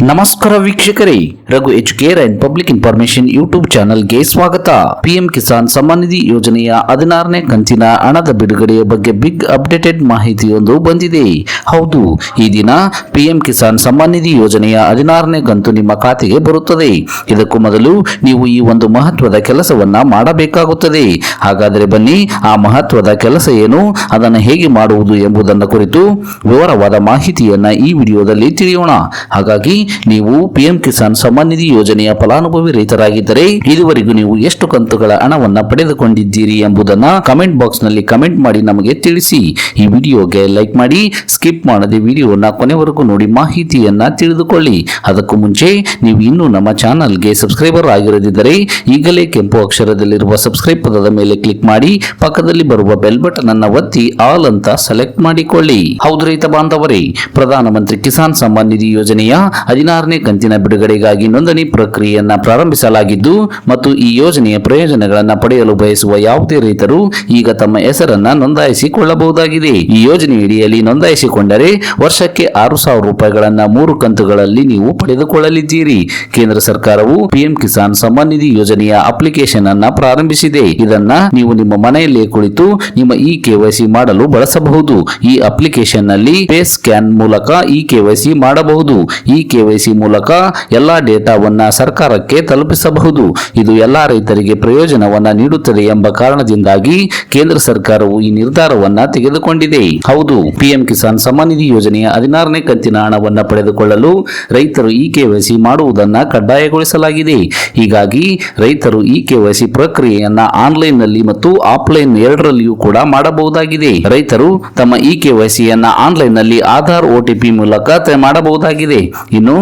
ನಮಸ್ಕಾರ ವೀಕ್ಷಕರೇ, Raghu educare and public information YouTube ಚಾನೆಲ್ಗೆ ಸ್ವಾಗತ. ಪಿಎಂ ಕಿಸಾನ್ ಸಮ್ಮಾನ್ ನಿಧಿ ಯೋಜನೆಯ ಹದಿನಾರನೇ ಕಂತಿನ ಹಣದ ಬಿಡುಗಡೆಯ ಬಗ್ಗೆ ಬಿಗ್ ಅಪ್ಡೇಟೆಡ್ ಮಾಹಿತಿಯೊಂದು ಬಂದಿದೆ. ಹೌದು, ಈ ದಿನ ಪಿಎಂ ಕಿಸಾನ್ ಸಮ್ಮಾನ್ ನಿಧಿ ಯೋಜನೆಯ ಹದಿನಾರನೇ ಕಂತು ನಿಮ್ಮ ಖಾತೆಗೆ ಬರುತ್ತದೆ. ಇದಕ್ಕೂ ಮೊದಲು ನೀವು ಈ ಒಂದು ಮಹತ್ವದ ಕೆಲಸವನ್ನ ಮಾಡಬೇಕಾಗುತ್ತದೆ. ಹಾಗಾದರೆ ಬನ್ನಿ, ಆ ಮಹತ್ವದ ಕೆಲಸ ಏನು, ಅದನ್ನು ಹೇಗೆ ಮಾಡುವುದು ಎಂಬುದನ್ನು ಕುರಿತು ವಿವರವಾದ ಮಾಹಿತಿಯನ್ನ ಈ ವಿಡಿಯೋದಲ್ಲಿ ತಿಳಿಯೋಣ. ಹಾಗಾಗಿ ನೀವು ಪಿಎಂ ಕಿಸಾನ್ ಸಮ್ಮಾನ್ ನಿಧಿ ಯೋಜನೆಯ ಫಲಾನುಭವಿ ರೈತರಾಗಿದ್ದರೆ ಇದುವರೆಗೂ ನೀವು ಎಷ್ಟು ಕಂತುಗಳ ಹಣವನ್ನ ಪಡೆದುಕೊಂಡಿದ್ದೀರಿ ಎಂಬುದನ್ನ ಕಮೆಂಟ್ ಬಾಕ್ಸ್ನಲ್ಲಿ ಕಮೆಂಟ್ ಮಾಡಿ ನಮಗೆ ತಿಳಿಸಿ. ಈ ವಿಡಿಯೋಗೆ ಲೈಕ್ ಮಾಡಿ, ಸ್ಕಿಪ್ ಮಾಡದೆ ವಿಡಿಯೋನ ಕೊನೆವರೆಗೂ ನೋಡಿ ಮಾಹಿತಿಯನ್ನ ತಿಳಿದುಕೊಳ್ಳಿ. ಅದಕ್ಕೂ ಮುಂಚೆ ನೀವು ಇನ್ನೂ ನಮ್ಮ ಚಾನಲ್ಗೆ ಸಬ್ಸ್ಕ್ರೈಬರ್ ಆಗಿರದಿದ್ದರೆ ಈಗಲೇ ಕೆಂಪು ಅಕ್ಷರದಲ್ಲಿರುವ ಸಬ್ಸ್ಕ್ರೈಬ್ ಪದದ ಮೇಲೆ ಕ್ಲಿಕ್ ಮಾಡಿ, ಪಕ್ಕದಲ್ಲಿ ಬರುವ ಬೆಲ್ ಬಟನ್ ಅನ್ನ ಒತ್ತಿ ಆಲ್ ಅಂತ ಸೆಲೆಕ್ಟ್ ಮಾಡಿಕೊಳ್ಳಿ. ಹೌದು ರೈತ ಬಾಂಧವರೇ, ಪ್ರಧಾನಮಂತ್ರಿ ಕಿಸಾನ್ ಸಮ್ಮಾನ್ ನಿಧಿ ಯೋಜನೆಯ ಹದಿನಾರನೇ ಕಂತಿನ ಬಿಡುಗಡೆಗಾಗಿ ನೋಂದಣಿ ಪ್ರಕ್ರಿಯೆಯನ್ನು ಪ್ರಾರಂಭಿಸಲಾಗಿದ್ದು ಮತ್ತು ಈ ಯೋಜನೆಯ ಪ್ರಯೋಜನಗಳನ್ನು ಪಡೆಯಲು ಬಯಸುವ ಯಾವುದೇ ರೈತರು ಈಗ ತಮ್ಮ ಹೆಸರನ್ನು ನೋಂದಾಯಿಸಿಕೊಳ್ಳಬಹುದಾಗಿದೆ. ಈ ಯೋಜನೆಯಡಿಯಲ್ಲಿ ನೋಂದಾಯಿಸಿಕೊಂಡರೆ ವರ್ಷಕ್ಕೆ ಆರು ಸಾವಿರ ರೂಪಾಯಿಗಳನ್ನು ಮೂರು ಕಂತುಗಳಲ್ಲಿ ನೀವು ಪಡೆದುಕೊಳ್ಳಲಿದ್ದೀರಿ. ಕೇಂದ್ರ ಸರ್ಕಾರವು ಪಿಎಂ ಕಿಸಾನ್ ಸಮ್ಮಾನ್ ನಿಧಿ ಯೋಜನೆಯ ಅಪ್ಲಿಕೇಶನ್ ಅನ್ನು ಪ್ರಾರಂಭಿಸಿದೆ. ಇದನ್ನ ನೀವು ನಿಮ್ಮ ಮನೆಯಲ್ಲೇ ಕುಳಿತು ನಿಮ್ಮ ಇ ಕೆವೈಸಿ ಮಾಡಲು ಬಳಸಬಹುದು. ಈ ಅಪ್ಲಿಕೇಶನ್ನಲ್ಲಿ ಫೇಸ್ ಸ್ಕ್ಯಾನ್ ಮೂಲಕ ಇ ಕೆವೈಸಿ ಮಾಡಬಹುದು. ಈ ಕೆವೈಸಿ ಮೂಲಕ ಎಲ್ಲಾ ಡೇಟಾವನ್ನು ಸರ್ಕಾರಕ್ಕೆ ತಲುಪಿಸಬಹುದು. ಇದು ಎಲ್ಲಾ ರೈತರಿಗೆ ಪ್ರಯೋಜನವನ್ನು ನೀಡುತ್ತದೆ ಎಂಬ ಕಾರಣದಿಂದಾಗಿ ಕೇಂದ್ರ ಸರ್ಕಾರವು ಈ ನಿರ್ಧಾರವನ್ನು ತೆಗೆದುಕೊಂಡಿದೆ. ಹೌದು, ಪಿಎಂ ಕಿಸಾನ್ ಸಮ್ಮಾನ್ ನಿಧಿ ಯೋಜನೆಯ ಹದಿನಾರನೇ ಕಂತಿನ ಹಣವನ್ನು ಪಡೆದುಕೊಳ್ಳಲು ರೈತರು ಈ ಕೆವೈಸಿ ಮಾಡುವುದನ್ನು ಕಡ್ಡಾಯಗೊಳಿಸಲಾಗಿದೆ. ಹೀಗಾಗಿ ರೈತರು ಈ ಕೆವೈಸಿ ಪ್ರಕ್ರಿಯೆಯನ್ನ ಆನ್ಲೈನ್ನಲ್ಲಿ ಮತ್ತು ಆಫ್ಲೈನ್ ಎರಡರಲ್ಲಿಯೂ ಕೂಡ ಮಾಡಬಹುದಾಗಿದೆ. ರೈತರು ತಮ್ಮ ಇ ಕೆವೈಸಿಯನ್ನ ಆನ್ಲೈನ್ನಲ್ಲಿ ಆಧಾರ್ ಓಟಿಪಿ ಮೂಲಕ ಮಾಡಬಹುದಾಗಿದೆ. ಇನ್ನು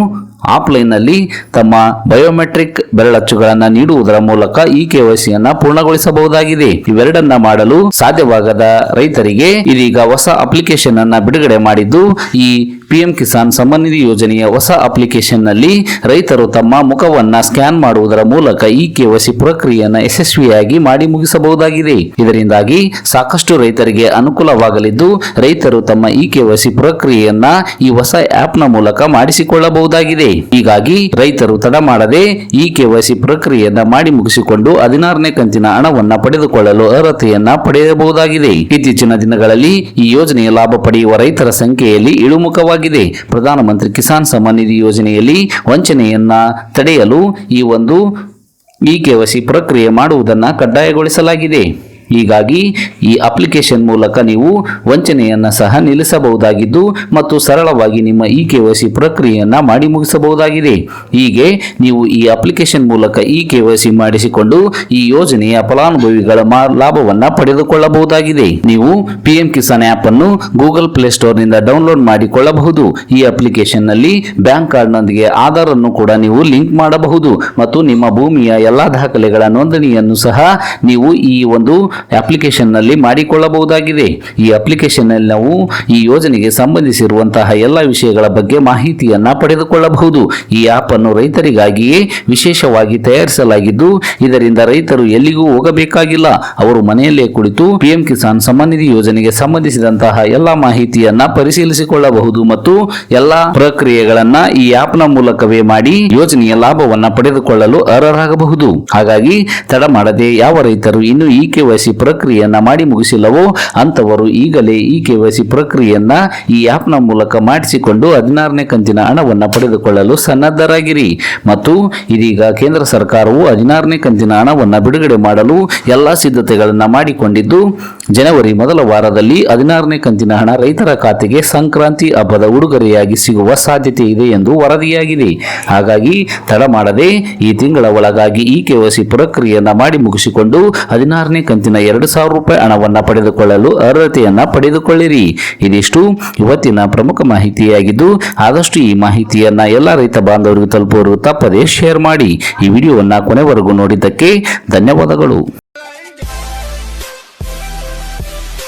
ಆಫ್ಲೈನ್ನಲ್ಲಿ ತಮ್ಮ ಬಯೋಮೆಟ್ರಿಕ್ ಬೆರಳಚ್ಚುಗಳನ್ನು ನೀಡುವುದರ ಮೂಲಕ ಈ ಕೆವೈಸಿಯನ್ನ ಪೂರ್ಣಗೊಳಿಸಬಹುದಾಗಿದೆ. ಇವೆರಡನ್ನ ಮಾಡಲು ಸಾಧ್ಯವಾಗದ ರೈತರಿಗೆ ಇದೀಗ ಹೊಸ ಅಪ್ಲಿಕೇಶನ್ ಅನ್ನ ಬಿಡುಗಡೆ ಮಾಡಿದ್ದು ಈ ಪಿಎಂ ಕಿಸಾನ್ ಸಮ್ಮಾನ್ ನಿಧಿ ಯೋಜನೆಯ ಹೊಸ ಅಪ್ಲಿಕೇಶನ್ನಲ್ಲಿ ರೈತರು ತಮ್ಮ ಮುಖವನ್ನು ಸ್ಕ್ಯಾನ್ ಮಾಡುವುದರ ಮೂಲಕ ಈ ಕೆವೈಸಿ ಪ್ರಕ್ರಿಯೆಯನ್ನು ಯಶಸ್ವಿಯಾಗಿ ಮಾಡಿ ಮುಗಿಸಬಹುದಾಗಿದೆ. ಇದರಿಂದಾಗಿ ಸಾಕಷ್ಟು ರೈತರಿಗೆ ಅನುಕೂಲವಾಗಲಿದ್ದು, ರೈತರು ತಮ್ಮ ಈ ಕೆವೈಸಿ ಪ್ರಕ್ರಿಯೆಯನ್ನ ಈ ಹೊಸ ಆಪ್ನ ಮೂಲಕ ಮಾಡಿಸಿಕೊಳ್ಳಬಹುದಾಗಿದೆ. ಹೀಗಾಗಿ ರೈತರು ತಡ ಮಾಡದೆ ಈ ಪ್ರಕ್ರಿಯೆಯನ್ನ ಮಾಡಿ ಮುಗಿಸಿಕೊಂಡು ಹದಿನಾರನೇ ಕಂತಿನ ಹಣವನ್ನು ಪಡೆದುಕೊಳ್ಳಲು ಅರ್ಹತೆಯನ್ನ ಪಡೆಯಬಹುದಾಗಿದೆ. ಇತ್ತೀಚಿನ ದಿನಗಳಲ್ಲಿ ಈ ಯೋಜನೆಯ ಲಾಭ ಪಡೆಯುವ ರೈತರ ಸಂಖ್ಯೆಯಲ್ಲಿ ಇಳಿಮುಖವಾಗಿದೆ ಪ್ರಧಾನಮಂತ್ರಿ ಕಿಸಾನ್ ಸಮ್ಮಾನ್ ನಿಧಿ ಯೋಜನೆಯಲ್ಲಿ ವಂಚನೆಯನ್ನ ತಡೆಯಲು ಈ ಒಂದು ಈ ಕೆವೈಸಿ ಪ್ರಕ್ರಿಯೆ ಮಾಡುವುದನ್ನು ಕಡ್ಡಾಯಗೊಳಿಸಲಾಗಿದೆ. ಹೀಗಾಗಿ ಈ ಅಪ್ಲಿಕೇಶನ್ ಮೂಲಕ ನೀವು ವಂಚನೆಯನ್ನು ಸಹ ನಿಲ್ಲಿಸಬಹುದಾಗಿದ್ದು ಮತ್ತು ಸರಳವಾಗಿ ನಿಮ್ಮ ಇ ಕೆ ವೈ ಸಿ ಪ್ರಕ್ರಿಯೆಯನ್ನು ಮಾಡಿ ಮುಗಿಸಬಹುದಾಗಿದೆ. ಹೀಗೆ ನೀವು ಈ ಅಪ್ಲಿಕೇಶನ್ ಮೂಲಕ ಇ ಕೆ ವೈ ಸಿ ಮಾಡಿಸಿಕೊಂಡು ಈ ಯೋಜನೆಯ ಫಲಾನುಭವಿಗಳ ಲಾಭವನ್ನು ಪಡೆದುಕೊಳ್ಳಬಹುದಾಗಿದೆ. ನೀವು ಪಿಎಂ ಕಿಸಾನ್ ಆ್ಯಪ್ ಅನ್ನು ಗೂಗಲ್ ಪ್ಲೇ ಸ್ಟೋರ್ನಿಂದ ಡೌನ್ಲೋಡ್ ಮಾಡಿಕೊಳ್ಳಬಹುದು. ಈ ಅಪ್ಲಿಕೇಶನ್ನಲ್ಲಿ ಬ್ಯಾಂಕ್ ಕಾರ್ಡ್ನೊಂದಿಗೆ ಆಧಾರ್ ಅನ್ನು ಕೂಡ ನೀವು ಲಿಂಕ್ ಮಾಡಬಹುದು ಮತ್ತು ನಿಮ್ಮ ಭೂಮಿಯ ಎಲ್ಲ ದಾಖಲೆಗಳ ನೋಂದಣಿಯನ್ನು ಸಹ ನೀವು ಈ ಒಂದು ಅಪ್ಲಿಕೇಶನ್ನಲ್ಲಿ ಮಾಡಿಕೊಳ್ಳಬಹುದಾಗಿದೆ. ಈ ಅಪ್ಲಿಕೇಶನ್ನಲ್ಲಿ ನಾವು ಈ ಯೋಜನೆಗೆ ಸಂಬಂಧಿಸಿರುವಂತಹ ಎಲ್ಲ ವಿಷಯಗಳ ಬಗ್ಗೆ ಮಾಹಿತಿಯನ್ನು ಪಡೆದುಕೊಳ್ಳಬಹುದು. ಈ ಆಪ್ ಅನ್ನು ರೈತರಿಗಾಗಿಯೇ ವಿಶೇಷವಾಗಿ ತಯಾರಿಸಲಾಗಿದ್ದು, ಇದರಿಂದ ರೈತರು ಎಲ್ಲಿಗೂ ಹೋಗಬೇಕಾಗಿಲ್ಲ. ಅವರು ಮನೆಯಲ್ಲೇ ಕುಳಿತು ಪಿಎಂ ಕಿಸಾನ್ ಸಮ್ಮಾನ್ ನಿಧಿ ಯೋಜನೆಗೆ ಸಂಬಂಧಿಸಿದಂತಹ ಎಲ್ಲಾ ಮಾಹಿತಿಯನ್ನ ಪರಿಶೀಲಿಸಿಕೊಳ್ಳಬಹುದು ಮತ್ತು ಎಲ್ಲಾ ಪ್ರಕ್ರಿಯೆಗಳನ್ನ ಈ ಆಪ್ನ ಮೂಲಕವೇ ಮಾಡಿ ಯೋಜನೆಯ ಲಾಭವನ್ನ ಪಡೆದುಕೊಳ್ಳಲು ಅರ್ಹರಾಗಬಹುದು. ಹಾಗಾಗಿ ತಡ ಮಾಡದೆ ಯಾವ ರೈತರು ಇನ್ನು ಈ ಕೆವೈಸಿ ಪ್ರಕ್ರಿಯೆಯನ್ನ ಮಾಡಿ ಮುಗಿಸಿಲ್ಲವೋ ಅಂತವರು ಈಗಲೇ ಈ ಕೆವೈಸಿ ಪ್ರಕ್ರಿಯೆಯನ್ನು ಈ ಆ್ಯಪ್ನ ಮೂಲಕ ಮಾಡಿಸಿಕೊಂಡು ಹದಿನಾರನೇ ಕಂತಿನ ಹಣವನ್ನು ಪಡೆದುಕೊಳ್ಳಲು ಸನ್ನದ್ಧರಾಗಿರಿ. ಮತ್ತು ಇದೀಗ ಕೇಂದ್ರ ಸರ್ಕಾರವು ಹದಿನಾರನೇ ಕಂತಿನ ಹಣವನ್ನು ಬಿಡುಗಡೆ ಮಾಡಲು ಎಲ್ಲಾ ಸಿದ್ಧತೆಗಳನ್ನ ಮಾಡಿಕೊಂಡಿದ್ದು, ಜನವರಿ ಮೊದಲ ವಾರದಲ್ಲಿ ಹದಿನಾರನೇ ಕಂತಿನ ಹಣ ರೈತರ ಖಾತೆಗೆ ಸಂಕ್ರಾಂತಿ ಹಬ್ಬದ ಉಡುಗೊರೆಯಾಗಿ ಸಿಗುವ ಸಾಧ್ಯತೆ ಇದೆ ಎಂದು ವರದಿಯಾಗಿದೆ. ಹಾಗಾಗಿ ತಡ ಮಾಡದೆ ಈ ತಿಂಗಳ ಒಳಗಾಗಿ ಈ ಕೆವಸಿ ಪ್ರಕ್ರಿಯೆಯನ್ನು ಮಾಡಿ ಮುಗಿಸಿಕೊಂಡು ಹದಿನಾರನೇ ಕಂತಿನ ಎರಡು ಸಾವಿರ ರೂಪಾಯಿ ಹಣವನ್ನು ಪಡೆದುಕೊಳ್ಳಲು ಅರ್ಹತೆಯನ್ನು ಪಡೆದುಕೊಳ್ಳಿರಿ ಇದಿಷ್ಟು ಇವತ್ತಿನ ಪ್ರಮುಖ ಮಾಹಿತಿಯಾಗಿದ್ದು ಆದಷ್ಟು ಈ ಮಾಹಿತಿಯನ್ನು ಎಲ್ಲ ರೈತ ಬಾಂಧವರಿಗೆ ತಲುಪುವರು ತಪ್ಪದೇ ಶೇರ್ ಮಾಡಿ ಈ ವಿಡಿಯೋವನ್ನು ಕೊನೆವರೆಗೂ ನೋಡಿದ್ದಕ್ಕೆ ಧನ್ಯವಾದಗಳು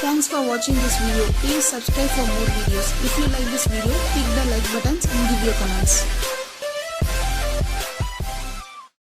Thanks for watching this video. Please subscribe for more videos. If you like this video, click the like buttons and give your comments.